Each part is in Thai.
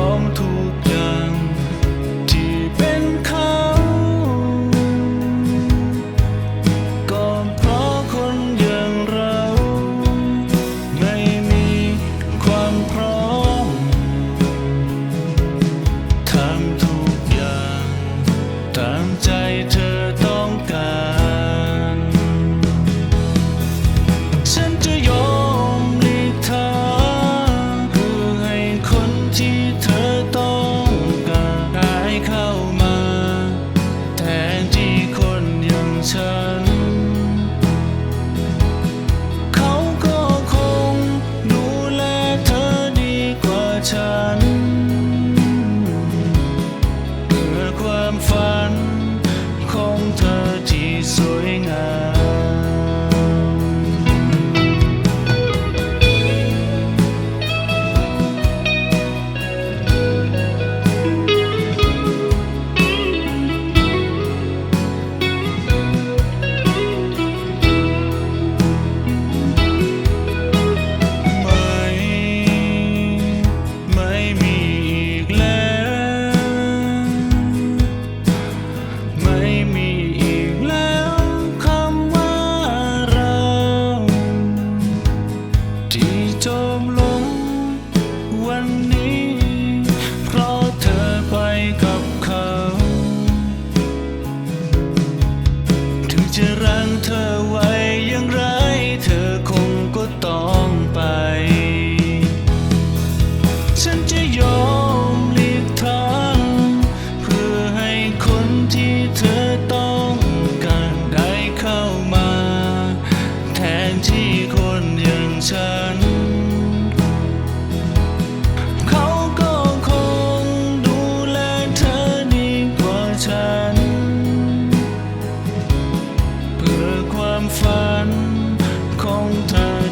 ของทู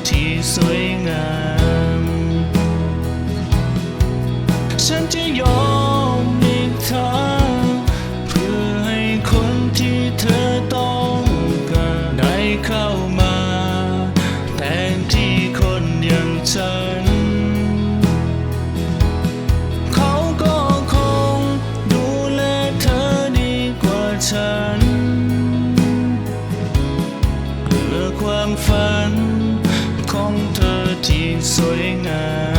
ที่สวยงาม ฉันจะยอมมีเธอเพื่อให้คนที่เธอต้องการได้เข้ามาแทนที่คนอย่างฉัน เขาก็คงดูแลเธอดีกว่าฉันเหลือความฝัน ของเธอที่สวยงาม